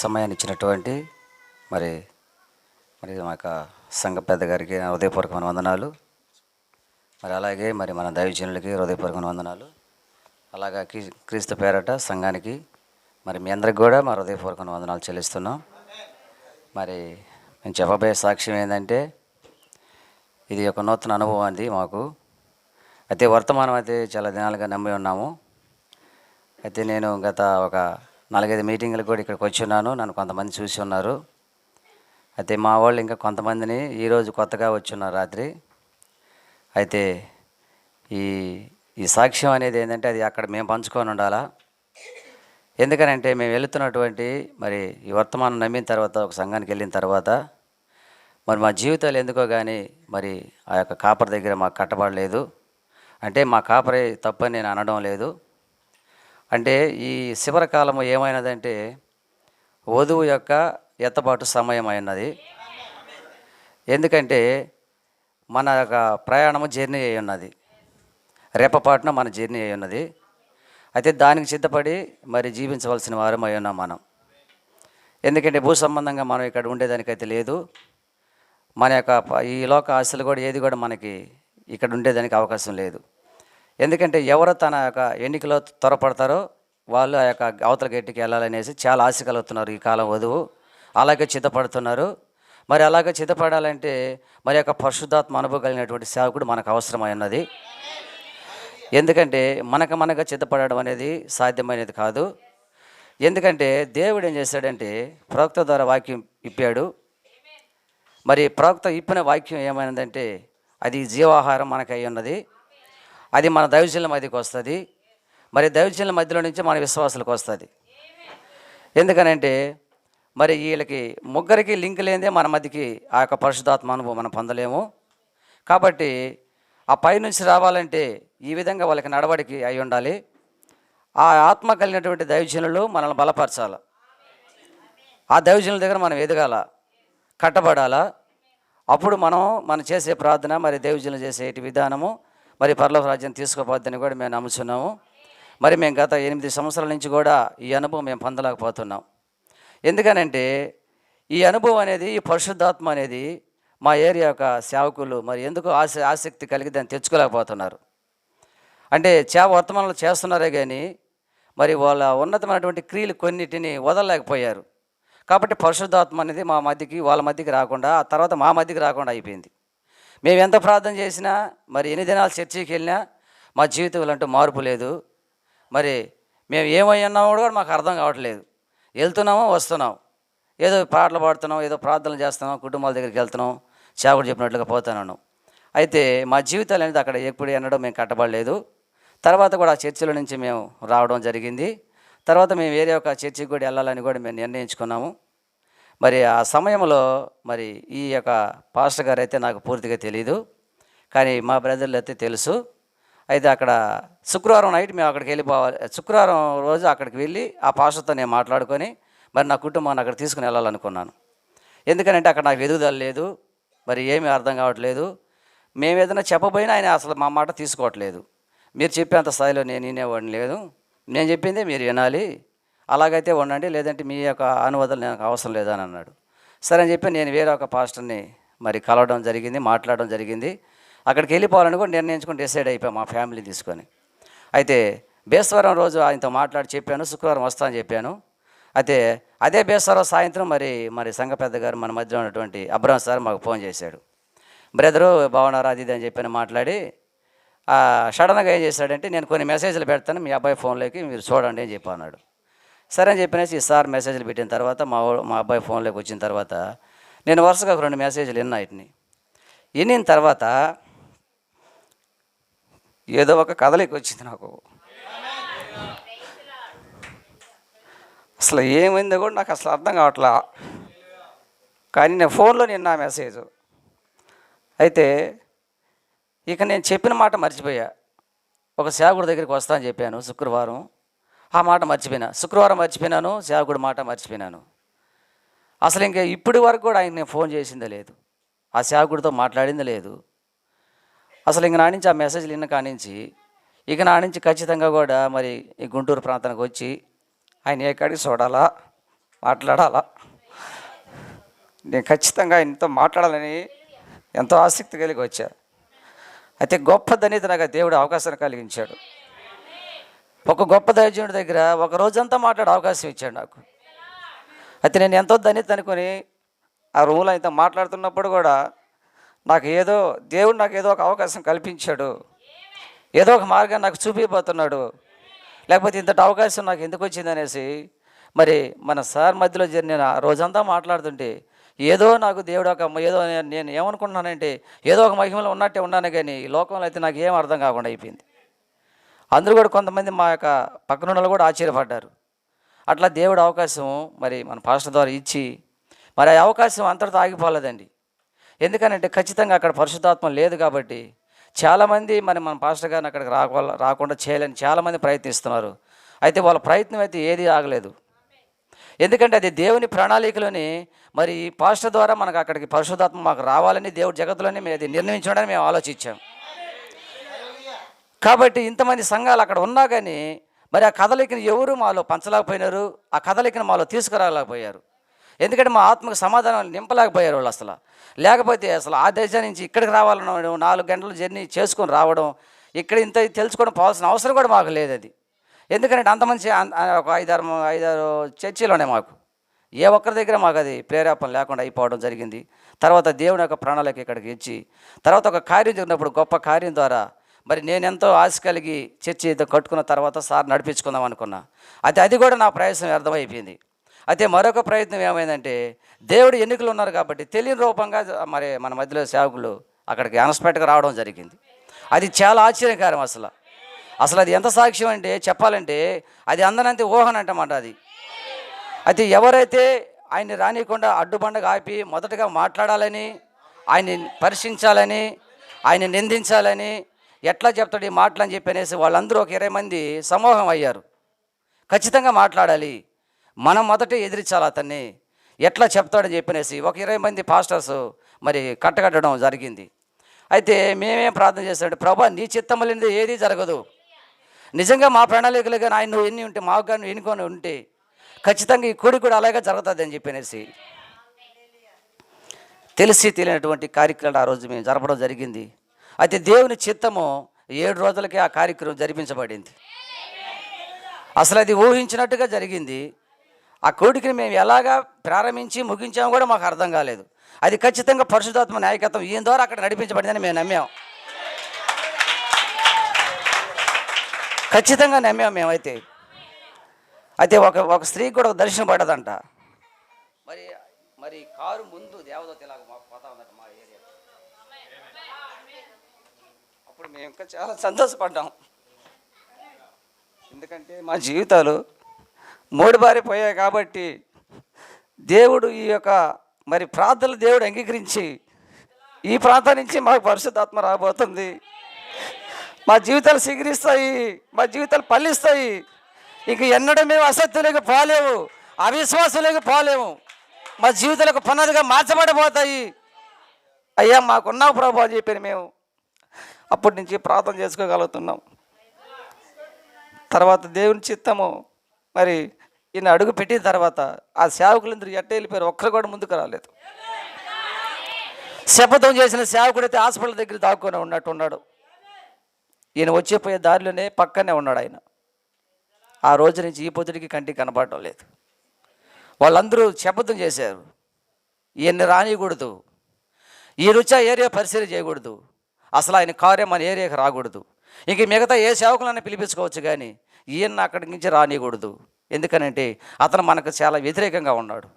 సమయాన్ని ఇచ్చినటువంటి మరి మరి మా యొక్క సంఘ పెద్ద గారికి హృదయపూర్వకమైన వందనాలు. మరి అలాగే మరి మన దైవజనులకి హృదయపూర్వకమైన వందనాలు. అలాగా క్రీస్తు పేరట సంఘానికి మరి మీ అందరికి కూడా మా హృదయపూర్వకమైన వందనాలు చెల్లిస్తున్నాం. మరి మేము చెప్పబోయే సాక్ష్యం ఏంటంటే ఇది ఒక నూతన అనుభవం అంది మాకు. అయితే వర్తమానం అయితే చాలా దినాలుగా నమ్మి ఉన్నాము. అయితే నేను గత ఒక నాలుగైదు మీటింగ్లు కూడా ఇక్కడికి వచ్చి ఉన్నాను. నన్ను కొంతమంది చూసి ఉన్నారు. అయితే మా వాళ్ళు ఇంకా కొంతమందిని ఈరోజు కొత్తగా వచ్చి ఉన్నారు రాత్రి. అయితే ఈ ఈ సాక్ష్యం అనేది ఏంటంటే అది అక్కడ మేము పంచుకొని ఉండాలా? ఎందుకనంటే మేము వెళుతున్నటువంటి మరి ఈ వర్తమానం నమ్మిన తర్వాత ఒక సంఘానికి వెళ్ళిన తర్వాత మరి మా జీవితాలు ఎందుకో కానీ మరి ఆ యొక్క కాపర్ దగ్గర మాకు కట్టబడలేదు. అంటే మా కాపరే తప్పని నేను అనడం లేదు. అంటే ఈ శివరకాలము ఏమైనదంటే వధువు యొక్క ఎత్తబాటు సమయం అయినది ఎందుకంటే మన యొక్క ప్రయాణము జర్నీ అయి ఉన్నది. రేపపాటున మన జర్నీ అయి ఉన్నది. అయితే దానికి సిద్ధపడి మరి జీవించవలసిన వారం అయి ఉన్నాం మనం. ఎందుకంటే భూ సంబంధంగా మనం ఇక్కడ ఉండేదానికైతే లేదు. మన యొక్క ఈ లోక ఆశలు కూడా ఏది కూడా మనకి ఇక్కడ ఉండేదానికి అవకాశం లేదు. ఎందుకంటే ఎవరు తన యొక్క ఎన్నికలో త్వరపడతారో వాళ్ళు ఆ యొక్క అవతల గట్టికి వెళ్ళాలనేసి చాలా ఆశ కలుగుతున్నారు ఈ కాలం వధువు. అలాగే చిత్తపడుతున్నారు. మరి అలాగే చిత్తపడాలంటే మరి యొక్క పరిశుద్ధాత్మ అనుభవం కలిగినటువంటి సేవకుడు మనకు అవసరమై ఉన్నది. ఎందుకంటే మనకు మనగా చిత్తపడడం అనేది సాధ్యమైనది కాదు. ఎందుకంటే దేవుడు ఏం చేశాడంటే ప్రవక్త ద్వారా వాక్యం ఇప్పాడు. మరి ప్రవక్త ఇప్పిన వాక్యం ఏమైనదంటే అది జీవాహారం మనకు అయి ఉన్నది. అది మన దైవజనుల మధ్యకి వస్తుంది. మరి దైవజనుల మధ్యలో నుంచి మన విశ్వాసులకు వస్తుంది. ఎందుకనంటే మరి వీళ్ళకి ముగ్గురికి లింక్ లేనిదే మన మధ్యకి ఆ యొక్క పరిశుధాత్మ అనుభవం మనం పొందలేము. కాబట్టి ఆ పై నుంచి రావాలంటే ఈ విధంగా వాళ్ళకి నడవడికి అయి ఉండాలి. ఆ ఆత్మ కలిగినటువంటి దైవజనులు మనల్ని బలపరచాలి. ఆ దైవజనుల దగ్గర మనం ఎదగాల కట్టబడాలా. అప్పుడు మనం మనం చేసే ప్రార్థన మరి దైవజనులు చేసే విధానము మరి పర్లోక రాజ్యం తీసుకోపోద్దని కూడా మేము నమ్ముతున్నాము మరి మేము గత ఎనిమిది సంవత్సరాల నుంచి కూడా ఈ అనుభవం మేము పొందలేకపోతున్నాం. ఎందుకనంటే ఈ అనుభవం అనేది ఈ పరిశుద్ధాత్మ అనేది మా ఏరియా యొక్క సేవకులు మరి ఎందుకు ఆశ ఆసక్తి కలిగి దాన్ని తెచ్చుకోలేకపోతున్నారు. అంటే చేవ వర్తమానాలు చేస్తున్నారే కానీ మరి వాళ్ళ ఉన్నతమైనటువంటి క్రియలు కొన్నిటిని వదలలేకపోయారు. కాబట్టి పరిశుద్ధాత్మ అనేది మా మధ్యకి వాళ్ళ మధ్యకి రాకుండా ఆ తర్వాత మా మధ్యకి రాకుండా అయిపోయింది. మేము ఎంత ప్రార్థన చేసినా మరి ఎన్ని దినాలు చర్చికి వెళ్ళినా మా జీవితంలో అంటూ మార్పు లేదు. మరి మేము ఏమై ఉన్నామో కూడా మాకు అర్థం కావట్లేదు. వెళ్తున్నామో వస్తున్నాం. ఏదో పాటలు పాడుతున్నాం ఏదో ప్రార్థనలు చేస్తున్నాం కుటుంబాల దగ్గరికి వెళ్తున్నాం చేపడు చెప్పినట్లుగా పోతున్నాను. అయితే మా జీవితాలు అనేది అక్కడ ఎప్పుడు అనడం మేము కట్టబడలేదు. తర్వాత కూడా ఆ చర్చిల నుంచి మేము రావడం జరిగింది. తర్వాత మేము వేరే ఒక చర్చికి కూడా వెళ్ళాలని కూడా మేము నిర్ణయించుకున్నాము. మరి ఆ సమయంలో మరి ఈ యొక్క పాస్టర్ గారు అయితే నాకు పూర్తిగా తెలియదు కానీ మా బ్రదర్లు అయితే తెలుసు. అయితే అక్కడ శుక్రవారం నైట్ మేము అక్కడికి వెళ్ళిపోవాలి. శుక్రవారం రోజు అక్కడికి వెళ్ళి ఆ పాస్టర్తో నేను మాట్లాడుకొని మరి నా కుటుంబాన్ని అక్కడ తీసుకుని వెళ్ళాలనుకున్నాను. ఎందుకంటే అక్కడ నాకు ఎదుగుదల లేదు. మరి ఏమీ అర్థం కావట్లేదు. మేము ఏదైనా చెప్పబోయినా ఆయన అసలు మా మాట తీసుకోవట్లేదు. మీరు చెప్పేంత స్థాయిలో నేను వినేవాడిని లేదు. నేను చెప్పిందే మీరు వినాలి. అలాగైతే ఉండండి లేదంటే మీ యొక్క అనువాదాలు నాకు అవసరం లేదని అన్నాడు. సరే అని చెప్పి నేను వేరే ఒక పాస్టర్ని మరి కలవడం జరిగింది మాట్లాడడం జరిగింది. అక్కడికి వెళ్ళిపోవాలని కూడా నిర్ణయించుకొని డిసైడ్ అయిపోయాం మా ఫ్యామిలీ తీసుకొని. అయితే బేస్వరం రోజు ఆయనతో మాట్లాడి చెప్పాను శుక్రవారం వస్తా అని చెప్పాను. అయితే అదే బేస్వరం సాయంత్రం మరి మరి సంఘ పెద్ద గారు మన మధ్యలో ఉన్నటువంటి అబ్రహం సార్ మాకు ఫోన్ చేశాడు. బ్రదరు బాగున్నారా అది ఇది అని చెప్పి మాట్లాడి సడన్గా ఏం చేశాడంటే నేను కొన్ని మెసేజ్లు పెడతాను మీ అబ్బాయి ఫోన్లోకి మీరు చూడండి అని చెప్పి అన్నాడు. సరే అని చెప్పినేసి ఈ సార్ మెసేజ్లు పెట్టిన తర్వాత మా మా అబ్బాయి ఫోన్లోకి వచ్చిన తర్వాత నేను వరుసగా ఒక రెండు మెసేజ్లు విన్నా వీటిని. వినిన తర్వాత ఏదో ఒక కదలికి వచ్చింది నాకు. అసలు ఏమైందో కూడా నాకు అసలు అర్థం కావట్లా. కానీ నేను ఫోన్లో నిన్న మెసేజ్. అయితే ఇక నేను చెప్పిన మాట మర్చిపోయా. ఒక సేవకుడి దగ్గరికి వస్తా అని చెప్పాను శుక్రవారం. ఆ మాట మర్చిపోయినా. శుక్రవారం మర్చిపోయినాను సేవకుడు మాట మర్చిపోయినాను. అసలు ఇంకా ఇప్పటి వరకు కూడా ఆయన నేను ఫోన్ చేసిందే లేదు. ఆ సేవకుడితో మాట్లాడింది లేదు. అసలు ఇంక నా నుంచి ఆ మెసేజ్లు విన్న కానించి ఇక నా నుంచి ఖచ్చితంగా కూడా మరి ఈ గుంటూరు ప్రాంతానికి వచ్చి ఆయన ఏ కాడికి చూడాలా మాట్లాడాలా? నేను ఖచ్చితంగా ఆయనతో మాట్లాడాలని ఎంతో ఆసక్తి కలిగి వచ్చా. అయితే గొప్ప ధన్యత నాకు దేవుడు అవకాశాన్ని కలిగించాడు. ఒక గొప్ప దైవజనుడి దగ్గర ఒక రోజంతా మాట్లాడే అవకాశం ఇచ్చాడు నాకు. అయితే నేను ఎంతో ధన్యత అనుకొని ఆ రూమ్లో అయితే మాట్లాడుతున్నప్పుడు కూడా నాకు ఏదో దేవుడు నాకు ఏదో ఒక అవకాశం కల్పించాడు. ఏదో ఒక మార్గాన్ని నాకు చూపిపోతున్నాడు లేకపోతే ఇంతటి అవకాశం నాకు ఎందుకు వచ్చిందనేసి మరి మన సార్ మధ్యలో జరిగిన ఆ రోజంతా మాట్లాడుతుంటే ఏదో నాకు దేవుడు ఒక ఏదో నేను ఏమనుకుంటున్నానంటే ఏదో ఒక మహిమలో ఉన్నట్టే ఉన్నాను కానీ ఈ లోకంలో అయితే నాకు ఏం అర్థం కాకుండా అయిపోయింది. అందరూ కూడా కొంతమంది మా యొక్క పక్కనున్న వాళ్ళు కూడా ఆశ్చర్యపడ్డారు. అట్లా దేవుడు అవకాశం మరి మన పాస్టర్ ద్వారా ఇచ్చి మరి ఆ అవకాశం అంతటితో ఆగిపోలేదండి. ఎందుకనంటే ఖచ్చితంగా అక్కడ పరిశుద్ధాత్మ లేదు కాబట్టి చాలామంది మరి మన పాస్టర్ గారిని అక్కడికి రాక రాకుండా చేయాలని చాలామంది ప్రయత్నిస్తున్నారు. అయితే వాళ్ళ ప్రయత్నం అయితే ఏది ఆగలేదు. ఎందుకంటే అది దేవుని ప్రణాళికలోని మరి ఈ పాస్టర్ ద్వారా మనకు అక్కడికి పరిశుద్ధాత్మ మాకు రావాలని దేవుడి జగత్తులోనే మేము అది నిర్ణయించడానికి మేము ఆలోచించాం. కాబట్టి ఇంతమంది సంఘాలు అక్కడ ఉన్నా కానీ మరి ఆ కదలికని ఎవరు మాలో పంచలేకపోయినారు? ఆ కదలికని మాలో తీసుకురాలేకపోయారు. ఎందుకంటే మా ఆత్మకు సమాధానం నింపలేకపోయారు వాళ్ళు అసలు. లేకపోతే అసలు ఆ దేశం నుంచి ఇక్కడికి రావాలన్న నాలుగు గంటలు జర్నీ చేసుకొని రావడం ఇక్కడ ఇంత తెలుసుకోవడం పోవాల్సిన అవసరం కూడా మాకు లేదు అది ఎందుకంటే అంతమంది ఒక ఐదారు ఐదారు చర్చిలోనే మాకు. ఏ ఒక్కరి దగ్గర మాకు అది ప్రేరేపణ లేకుండా అయిపోవడం జరిగింది. తర్వాత దేవుని యొక్క ప్రణాళిక ఇక్కడికి ఇచ్చి తర్వాత ఒక కార్యం జరిగినప్పుడు గొప్ప కార్యం ద్వారా మరి నేను ఎంతో ఆశ కలిగి చర్చి కట్టుకున్న తర్వాత సార్ నడిపించుకుందాం అనుకున్నా. అయితే అది కూడా నా ప్రయత్నం వ్యర్థమైపోయింది. అయితే మరొక ప్రయత్నం ఏమైందంటే దేవుడు ఎన్నికలు ఉన్నారు కాబట్టి తెలియని రూపంగా మరి మన మధ్యలో సేవకులు అక్కడికి అనస్పెక్ట్గా రావడం జరిగింది. అది చాలా ఆశ్చర్యకరం అసలు. అసలు అది ఎంత సాక్ష్యం అంటే చెప్పాలంటే అది అందనంతే ఊహన అంటమాట అది. అయితే ఎవరైతే ఆయన్ని రానియకుండా అడ్డుబండగా ఆపి మొదటగా మాట్లాడాలని ఆయన్ని పరీక్షించాలని ఆయన్ని నిందించాలని ఎట్లా చెప్తాడు ఈ మాటలు అని చెప్పి అనేసి వాళ్ళందరూ ఒక ఇరవై మంది సమూహం అయ్యారు. ఖచ్చితంగా మాట్లాడాలి. మనం మొదట ఎదిరించాలి అతన్ని. ఎట్లా చెప్తాడని చెప్పనేసి ఒక ఇరవై మంది పాస్టర్స్ మరి కట్టగట్టడం జరిగింది. అయితే మేమేం ప్రార్థన చేస్తాడు ప్రభా నీ చిత్తం లేనిది ఏదీ జరగదు. నిజంగా మా ప్రణాళికలుగా ఆయన నువ్వు ఎన్ని ఉంటే మాకు కానీ ఎన్నుకొని ఉంటే ఖచ్చితంగా ఈ కూడి కూడా అలాగే జరుగుతుంది అని చెప్పనేసి తెలిసి తెలియనటువంటి కార్యక్రమాలు ఆ రోజు మేము జరపడం జరిగింది. అయితే దేవుని చిత్తము ఏడు రోజులకే ఆ కార్యక్రమం జరిపించబడింది. అసలు అది ఊహించినట్టుగా జరిగింది. ఆ కోడికిని మేము ఎలాగా ప్రారంభించి ముగించామో కూడా మాకు అర్థం కాలేదు. అది ఖచ్చితంగా పరిశుధాత్మ నాయకత్వం ఈయన ద్వారా అక్కడ నడిపించబడిందని మేము నమ్మాం. ఖచ్చితంగా నమ్మాం మేమైతే. అయితే ఒక ఒక స్త్రీకి కూడా ఒక దర్శనం పడదంట. మరి మరి కారు ముందు దేవదత ఇలాగ మాకు పోతా ఉందట మా ఏరియా అప్పుడు మేము ఇంకా చాలా సంతోషపడ్డాం. ఎందుకంటే మా జీవితాలు మూడుబారిపోయాయి కాబట్టి దేవుడు ఈ యొక్క మరి ప్రార్థనలు దేవుడు అంగీకరించి ఈ ప్రాంతం నుంచి మాకు పరిశుద్ధాత్మ రాబోతుంది. మా జీవితాలు సిగిరిస్తాయి మా జీవితాలు పల్లిస్తాయి ఇంక ఎన్నడూ మేము అసత్యులకు పోలేము అవిశ్వాసులకు పోలేము మా జీవితాలకు పునాదిగా మార్చబడిపోతాయి అయ్యా మాకున్నావు ప్రభు అని చెప్పాను మేము అప్పటి నుంచి ప్రార్థన చేసుకోగలుగుతున్నాం. తర్వాత దేవుని చిత్తము మరి ఈయన అడుగు పెట్టిన తర్వాత ఆ సేవకులందరూ ఎట్ట వెళ్ళిపోయారు? ఒక్కరు కూడా ముందుకు రాలేదు. శపథం చేసిన సేవకుడు అయితే హాస్పిటల్ దగ్గర దాక్కునే ఉన్నట్టు ఉన్నాడు. ఈయన వచ్చేపోయే దారిలోనే పక్కనే ఉన్నాడు ఆయన. ఆ రోజు నుంచి ఈ పొద్దుడికి కంటికి కనపడటం లేదు. వాళ్ళందరూ శపథం చేశారు. ఈయన్ని రానియకూడదు. ఈ రుచా ఏరియా పరిశీలన చేయకూడదు. అసలు ఆయన కార్యం మన ఏరియాకి రాకూడదు. ఇంక మిగతా ఏ సేవకులైనా పిలిపించుకోవచ్చు కానీ ఈయన అక్కడి నుంచి రానియకూడదు. ఎందుకనంటే అతను మనకు చాలా వ్యతిరేకంగా ఉన్నాడు.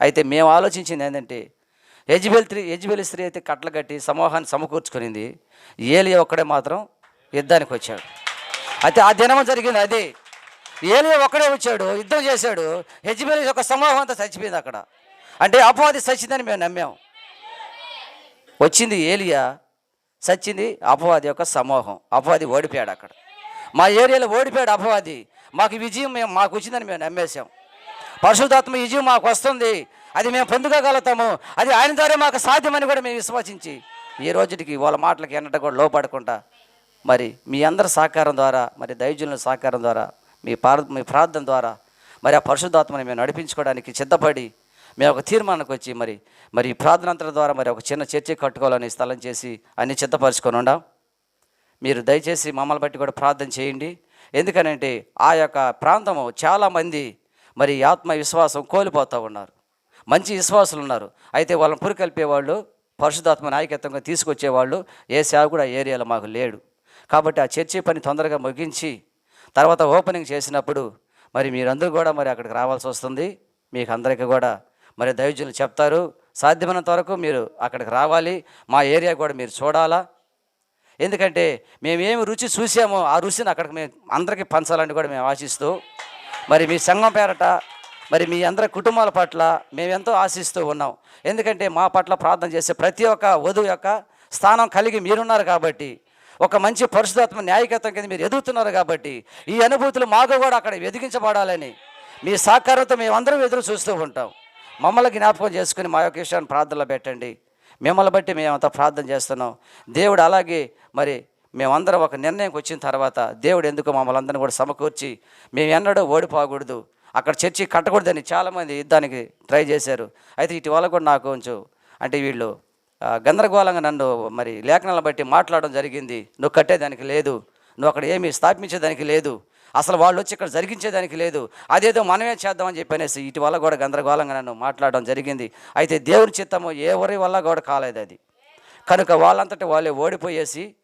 అయితే మేము ఆలోచించింది ఏంటంటే యజ్బెల్ స్త్రీ యజ్బెల్ స్త్రీ అయితే కట్టలు కట్టి సమూహాన్ని సమకూర్చుకునింది. ఏలియా ఒక్కడే మాత్రం యుద్ధానికి వచ్చాడు. అయితే ఆ దినం జరిగింది అదే. ఏలియా ఒక్కడే వచ్చాడు యుద్ధం చేశాడు. యజ్బెల్ యొక్క సమూహం అంతా చచ్చిపోయింది అక్కడ. అంటే అపవాది చచ్చిందని మేము నమ్మాం. వచ్చింది ఏలియా సచ్చింది అపవాది యొక్క సమూహం. అపవాది ఓడిపోయాడు అక్కడ. మా ఏరియాలో ఓడిపోయాడు అపవాది. మాకు విజయం మేము మాకు వచ్చిందని మేము నమ్మేశాం. పరిశుద్ధాత్మ విజయం మాకు వస్తుంది. అది మేము పొందుకోగలుగుతాము. అది ఆయన ద్వారా మాకు సాధ్యమని కూడా మేము విశ్వసించి ఈ రోజుకి వాళ్ళ మాటలకి ఎన్నట కూడా లోపడకుండా మరి మీ అందరి సహకారం ద్వారా మరి దైవజనుల సహకారం ద్వారా మీ పార మీ ప్రార్థన ద్వారా మరి ఆ పరిశుద్ధాత్మని మేము నడిపించుకోవడానికి సిద్ధపడి మేము ఒక తీర్మానానికి వచ్చి మరి మరి ఈ ప్రార్థనంతల ద్వారా మరి ఒక చిన్న చర్చి కట్టుకోవాలని స్థలం చేసి అన్ని చిత్తపరచుకొని ఉండాం. మీరు దయచేసి మమ్మల్ని బట్టి కూడా ప్రార్థన చేయండి. ఎందుకనంటే ఆ యొక్క ప్రాంతము చాలామంది మరి ఆత్మ విశ్వాసం కోల్పోతూ ఉన్నారు. మంచి విశ్వాసులు ఉన్నారు. అయితే వాళ్ళని పురికల్పేవాళ్ళు పరిశుధాత్మ నాయకత్వంగా తీసుకొచ్చేవాళ్ళు ఏ సేవ ఆ ఏరియాలో మాకు లేడు. కాబట్టి ఆ చర్చి పని తొందరగా ముగించి తర్వాత ఓపెనింగ్ చేసినప్పుడు మరి మీరందరూ కూడా మరి అక్కడికి రావాల్సి వస్తుంది. మీకు అందరికీ కూడా మరి దైవజులు చెప్తారు సాధ్యమైనంత వరకు మీరు అక్కడికి రావాలి మా ఏరియా కూడా మీరు చూడాలా. ఎందుకంటే మేమేమి రుచి చూసామో ఆ రుచిని అక్కడికి మేము అందరికీ పంచాలని కూడా మేము ఆశిస్తూ మరి మీ సంఘం పేరట మరి మీ అందరి కుటుంబాల పట్ల మేమెంతో ఆశిస్తూ ఉన్నాం. ఎందుకంటే మా పట్ల ప్రార్థన చేసే ప్రతి ఒక్క వధువు యొక్క స్థానం కలిగి మీరున్నారు కాబట్టి ఒక మంచి పరిశుధాత్మ న్యాయకత్వం కింద మీరు ఎదుగుతున్నారు కాబట్టి ఈ అనుభూతులు మాకు కూడా అక్కడ వెదిగించబడాలని మీ సహకారంతో మేమందరం ఎదురు చూస్తూ ఉంటాం. మమ్మల్ని జ్ఞాపకం చేసుకుని మా యొక్క విషయాన్ని ప్రార్థనలో పెట్టండి. మిమ్మల్ని బట్టి మేమంతా ప్రార్థన చేస్తున్నాం. దేవుడు అలాగే మరి మేమందరం ఒక నిర్ణయంకి వచ్చిన తర్వాత దేవుడు ఎందుకు మమ్మల్ని అందరిని కూడా సమకూర్చి మేము ఎన్నడూ ఓడిపోకూడదు. అక్కడ చర్చి కట్టకూడదని చాలామంది యుద్ధానికి ట్రై చేశారు. అయితే ఇటీవల కూడా నాకు కొంచెం అంటే వీళ్ళు గందరగోళంగా నన్ను మరి లేఖనాలను బట్టి మాట్లాడడం జరిగింది. నువ్వు కట్టేదానికి లేదు. నువ్వు అక్కడ ఏమీ స్థాపించేదానికి లేదు. అసలు వాళ్ళు వచ్చి ఇక్కడ జరిగించేదానికి లేదు. అదేదో మనమే చేద్దామని చెప్పనేసి వల్ల కూడా గందరగోళంగా నన్ను మాట్లాడడం జరిగింది. అయితే దేవుని చిత్తము ఎవరి వల్ల కూడా కాలేదు అది. కనుక వాళ్ళంతటి వాళ్ళే ఓడిపోయేసి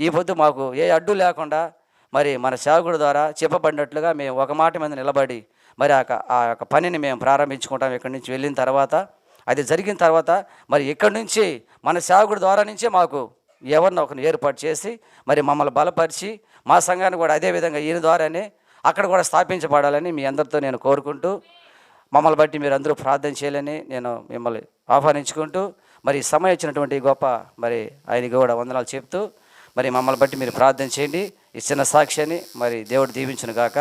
ఈ పొద్దు మాకు ఏ అడ్డు లేకుండా మరి మన సేవకుడు ద్వారా చెప్పబడినట్లుగా మేము ఒక మాట మీద నిలబడి మరి ఆ యొక్క- ఆ యొక్క పనిని మేము ప్రారంభించుకుంటాం ఇక్కడి నుంచి వెళ్ళిన తర్వాత. అది జరిగిన తర్వాత మరి ఇక్కడి నుంచి మన సేవకుడి ద్వారా నుంచే మాకు ఎవరిని ఒకరిని ఏర్పాటు చేసి మరి మమ్మల్ని బలపరిచి మా సంఘాన్ని కూడా అదే విధంగా ఈయన ద్వారానే అక్కడ కూడా స్థాపించబడాలని మీ అందరితో నేను కోరుకుంటూ మమ్మల్ని బట్టి మీరు అందరూ ప్రార్థన చేయాలని నేను మిమ్మల్ని ఆహ్వానించుకుంటూ మరి సమయం ఇచ్చినటువంటి గొప్ప మరి ఆయనకి కూడా వందనాలు చెప్తూ మరి మమ్మల్ని బట్టి మీరు ప్రార్థన చేయండి. ఈ చిన్న సాక్ష్యాన్ని మరి దేవుడు దీవించును గాక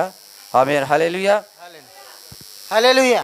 ఆమె హలేలుయా హలేలుయా